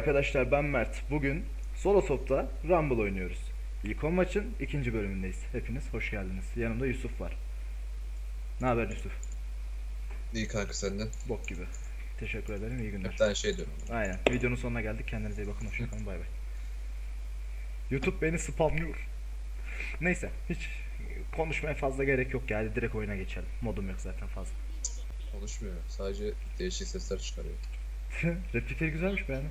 arkadaşlar ben Mert. Bugün solo topta Rumble oynuyoruz. İlk 10 maçın ikinci bölümündeyiz. Hepiniz hoş geldiniz. Yanımda Yusuf var. Ne haber Yusuf? İyi kanka senden. Bok gibi. Teşekkür ederim. iyi günler. Bir tane şey diyorum. Aynen. Videonun sonuna geldik. Kendinize iyi bakın. Hoşçakalın. Bay bay. YouTube beni spamlıyor. Neyse. Hiç konuşmaya fazla gerek yok. Yani direkt oyuna geçelim. Modum yok zaten fazla. Konuşmuyor. Sadece değişik sesler çıkarıyor. Replikleri güzelmiş beğendim.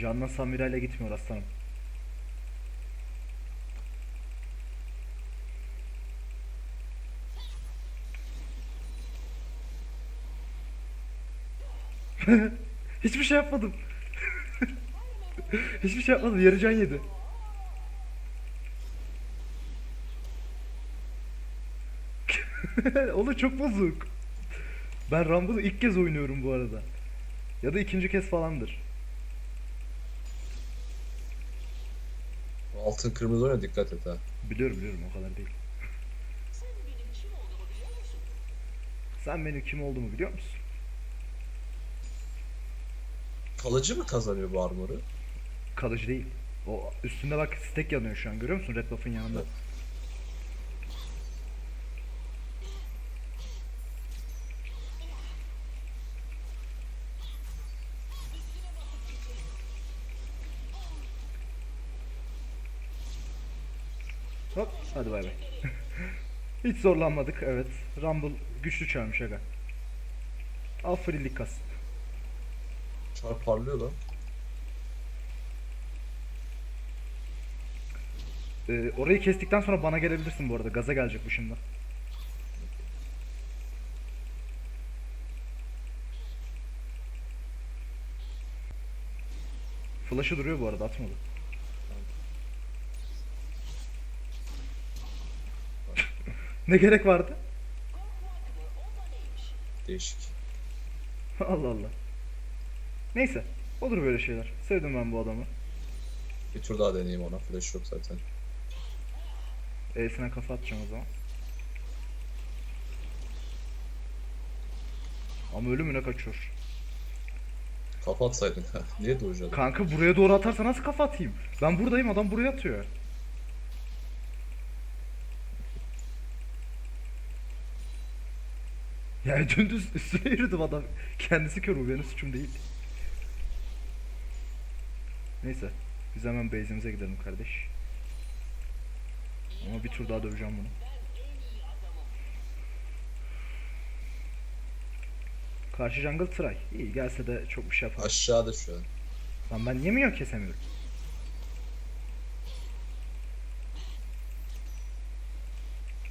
Janna Samira ile gitmiyor aslanım. Hiçbir şey yapmadım. Hiçbir şey yapmadım. Yarı can yedi. Oğlum çok bozuk. Ben Rumble'ı ilk kez oynuyorum bu arada. Ya da ikinci kez falandır. Altın kırmızı oyuna dikkat et ha. Biliyorum biliyorum o kadar değil. Sen benim kim olduğumu biliyor musun? Sen benim kim olduğumu biliyor musun? Kalıcı mı kazanıyor bu armoru? Kalıcı değil. O üstünde bak stek yanıyor şu an görüyor musun red buff'ın yanında? Evet. Hop hadi bay bay. Hiç zorlanmadık evet. Rumble güçlü çağırmış aga. Al freelik kas. Çar parlıyor lan. Ee, orayı kestikten sonra bana gelebilirsin bu arada. Gaza gelecek bu şimdi. Flash'ı duruyor bu arada atmadı. Ne gerek vardı? Değişik. Allah Allah. Neyse. Olur böyle şeyler. Sevdim ben bu adamı. Bir tur daha deneyeyim ona. Flash yok zaten. E'sine kafa atacağım o zaman. Ama ölümüne kaçıyor. Kafa atsaydın. Niye doğacaksın? Kanka buraya doğru atarsa nasıl kafa atayım? Ben buradayım adam buraya atıyor. Yani dümdüz üstüne yürüdüm adam. Kendisi kör bu benim suçum değil. Neyse. Biz hemen base'imize gidelim kardeş. Ama bir tur daha döveceğim bunu. Karşı jungle try. İyi gelse de çok bir şey yapamaz. Aşağıda şu an. Lan ben niye minyon kesemiyorum?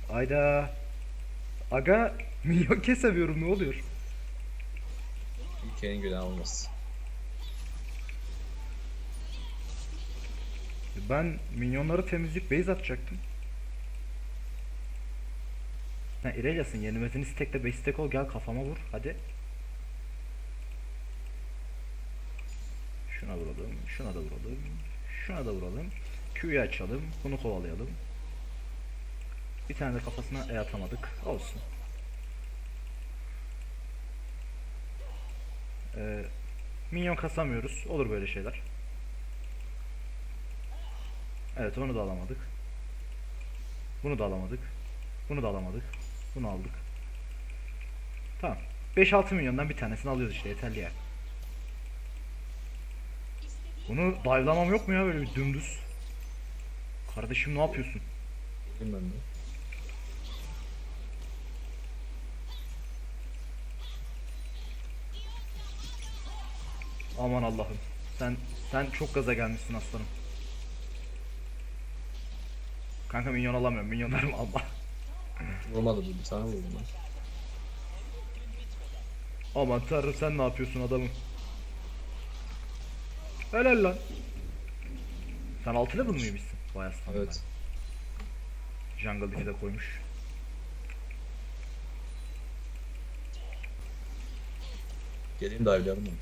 Ayda. Aga minyon kesemiyorum ne oluyor? Ülkenin günahı olmaz. Ben minyonları temizleyip base atacaktım. Ha İrelias'ın yenilmezini stekle base stack ol gel kafama vur hadi. Şuna vuralım, şuna da vuralım, şuna da vuralım. Q'yu açalım, bunu kovalayalım. Bir tane de kafasına E atamadık. Olsun. Ee, minyon kasamıyoruz. Olur böyle şeyler. Evet onu da alamadık. Bunu da alamadık. Bunu da alamadık. Bunu aldık. Tamam. 5-6 milyondan bir tanesini alıyoruz işte yeterli ya. Bunu dive'lamam yok mu ya böyle bir dümdüz? Kardeşim ne yapıyorsun? Bilmem ne. Aman Allah'ım. Sen sen çok gaza gelmişsin aslanım. Kanka minyon alamıyorum. Minyonlarımı alma. Vurmadı bu. Bir tane vurdum lan. Aman tanrım sen ne yapıyorsun adamım? Helal lan. Sen altı level mıymışsın? Vay aslanım Evet. ben. Jungle Diff'i de koymuş. Geleyim de avlayalım onu.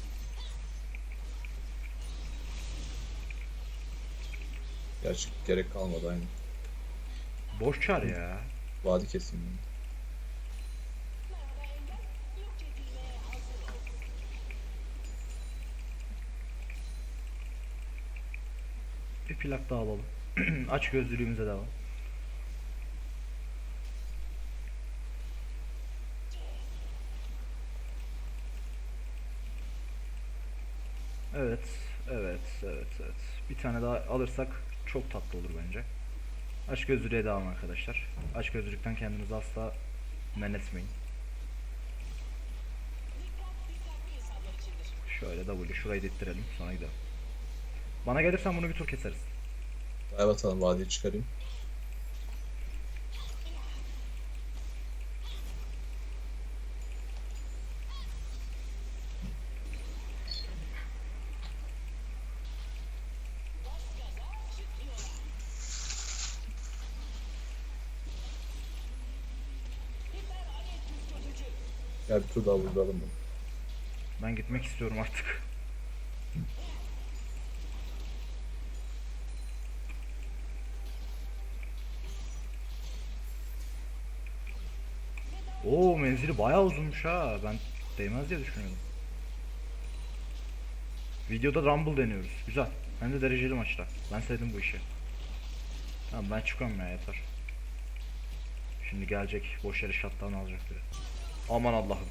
Gerçi gerek kalmadı aynı. Boş çar ya. Vadi ol. Bir plak daha alalım. Aç gözlülüğümüze devam. Evet, evet, evet. Bir tane daha alırsak çok tatlı olur bence. Aç gözlülüğe devam arkadaşlar. Aç gözlülükten kendinizi asla men etmeyin. Şöyle W şurayı da ittirelim sonra gidelim. Bana gelirsen bunu bir tur keseriz. Dive atalım vadiyi çıkarayım. Gel bir tur daha vuralım bunu. Ben gitmek istiyorum artık. Oo menzili bayağı uzunmuş ha. Ben değmez diye düşünüyordum. Videoda Rumble deniyoruz. Güzel. Hem de dereceli maçta. Ben sevdim bu işi. Tamam ben çıkıyorum ya yeter. Şimdi gelecek boş yere shutdown alacak biri. Aman Allah'ım.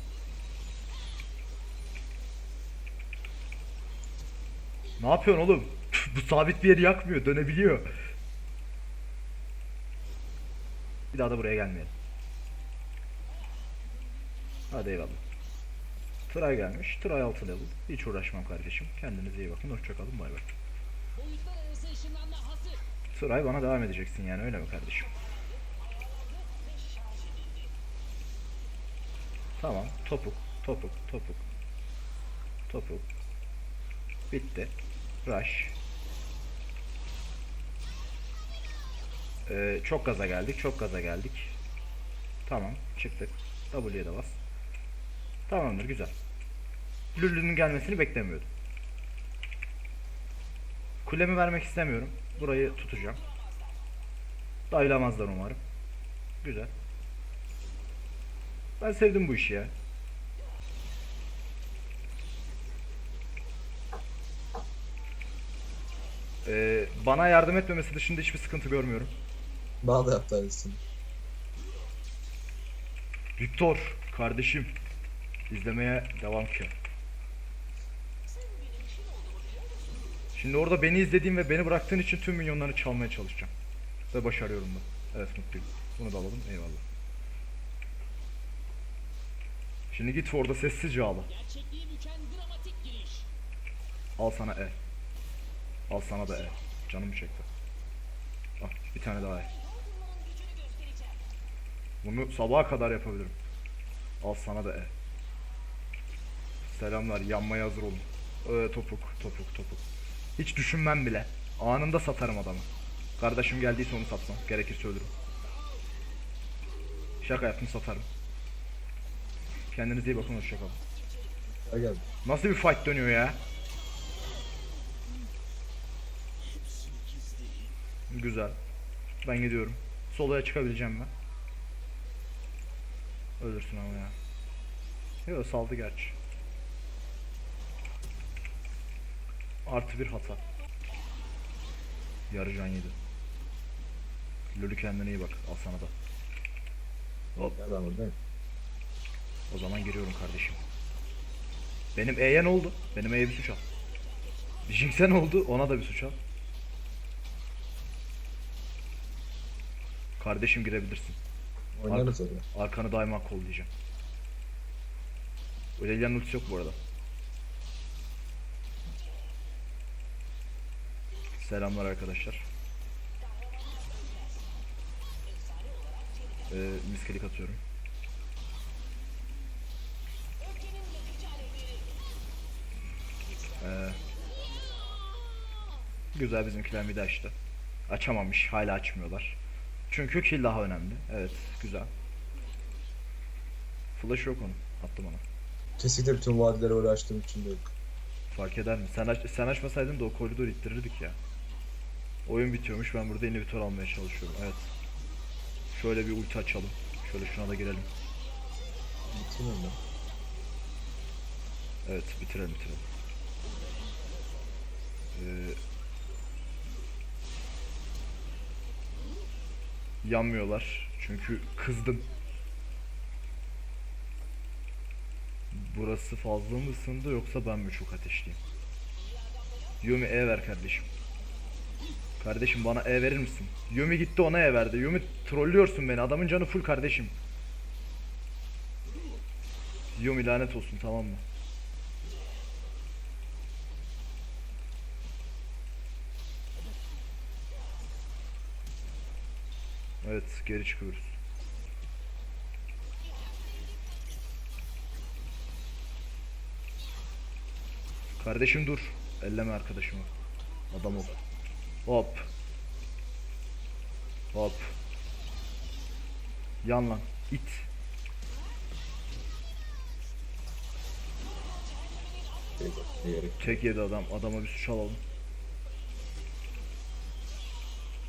Ne yapıyorsun oğlum? Bu sabit bir yeri yakmıyor, dönebiliyor. Bir daha da buraya gelmeyelim. Hadi eyvallah. Tray gelmiş. 6 level. Hiç uğraşmam kardeşim. Kendinize iyi bakın. Hoşçakalın. Bay bay. Tray bana devam edeceksin yani öyle mi kardeşim? Tamam. Topuk. Topuk. Topuk. Topuk. Bitti. Rush. Ee, çok gaza geldik. Çok gaza geldik. Tamam. Çıktık. W'ye de bas. Tamamdır. Güzel. Lülü'nün gelmesini beklemiyordum. Kulemi vermek istemiyorum. Burayı tutacağım. Dayılamazlar umarım. Güzel. Ben sevdim bu işi ya. Ee, bana yardım etmemesi dışında hiçbir sıkıntı görmüyorum. Bana da yaptı aynısını. Victor, kardeşim. izlemeye devam ki. Şimdi orada beni izlediğin ve beni bıraktığın için tüm milyonları çalmaya çalışacağım. Ve başarıyorum da. Evet mutluyum. Bunu da alalım. Eyvallah. Şimdi git orada sessizce ağla. Al sana E. Al sana da E. Canımı çekti. Al bir tane daha E. Bunu sabaha kadar yapabilirim. Al sana da E. Selamlar yanmaya hazır olun. Ee, topuk topuk topuk. Hiç düşünmem bile. Anında satarım adamı. Kardeşim geldiyse onu satmam. Gerekirse ölürüm. Şaka yaptım satarım. Kendinize iyi bakın hoşçakalın. Gel. Nasıl bir fight dönüyor ya? Güzel. Ben gidiyorum. Soloya çıkabileceğim ben. Ölürsün ama ya. Yok saldı gerçi. Artı bir hata. Yarı can yedi. Lülü kendine iyi bak. Al sana da. Hop. Gel ben buradayım. O zaman giriyorum kardeşim. Benim E'ye ne oldu? Benim E'ye bir suç al. Jinx'e ne oldu? Ona da bir suç al. Kardeşim girebilirsin. Oynarız oraya. Arkanı daima kollayacağım. Aurelia'nın ultisi yok bu arada. Selamlar arkadaşlar. Ee, misklik atıyorum. Ee, güzel bizimkiler midi açtı. Açamamış. Hala açmıyorlar. Çünkü kill daha önemli. Evet, güzel. Flash yok onun. Attım ona. Kesinlikle bütün vadileri oraya açtığım için değil. Fark eder mi? Sen, aç, sen açmasaydın da o koridoru ittirirdik ya. Oyun bitiyormuş ben burada inhibitor almaya çalışıyorum. Evet. Şöyle bir ulti açalım. Şöyle şuna da girelim. Bitirmiyorum ben. Evet bitirelim bitirelim. Ee, yanmıyorlar. Çünkü kızdım. Burası fazla mı ısındı yoksa ben mi çok ateşliyim? Yumi E ver kardeşim. Kardeşim bana E verir misin? Yumi gitti ona E verdi. Yumi trollüyorsun beni. Adamın canı full kardeşim. Yumi lanet olsun tamam mı? Evet geri çıkıyoruz. Kardeşim dur. Elleme arkadaşımı. Adam ol. Hop. Hop. Yan lan. İt. Tek yedi adam. Adama bir suç alalım.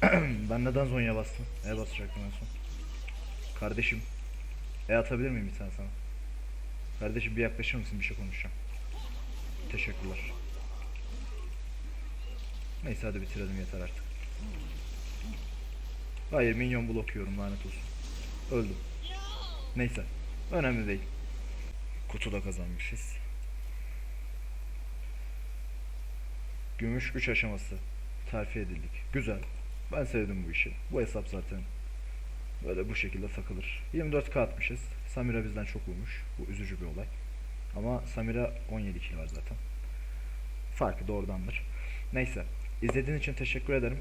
ben neden Zonya bastım? E basacaktım en son. Kardeşim. E atabilir miyim bir tane sana? Kardeşim bir yaklaşır mısın? Bir şey konuşacağım. Teşekkürler. Neyse hadi bitirelim yeter artık. Hayır minyon blokluyorum lanet olsun. Öldüm. Neyse. Önemli değil. Kutuda kazanmışız. Gümüş 3 aşaması terfi edildik. Güzel. Ben sevdim bu işi. Bu hesap zaten böyle bu şekilde takılır. 24k atmışız. Samira bizden çok vurmuş. Bu üzücü bir olay. Ama Samira 17 kill var zaten. Farkı doğrudandır. Neyse. İzlediğiniz için teşekkür ederim.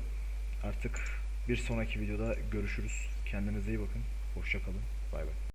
Artık bir sonraki videoda görüşürüz. Kendinize iyi bakın. Hoşça kalın. Bay bay.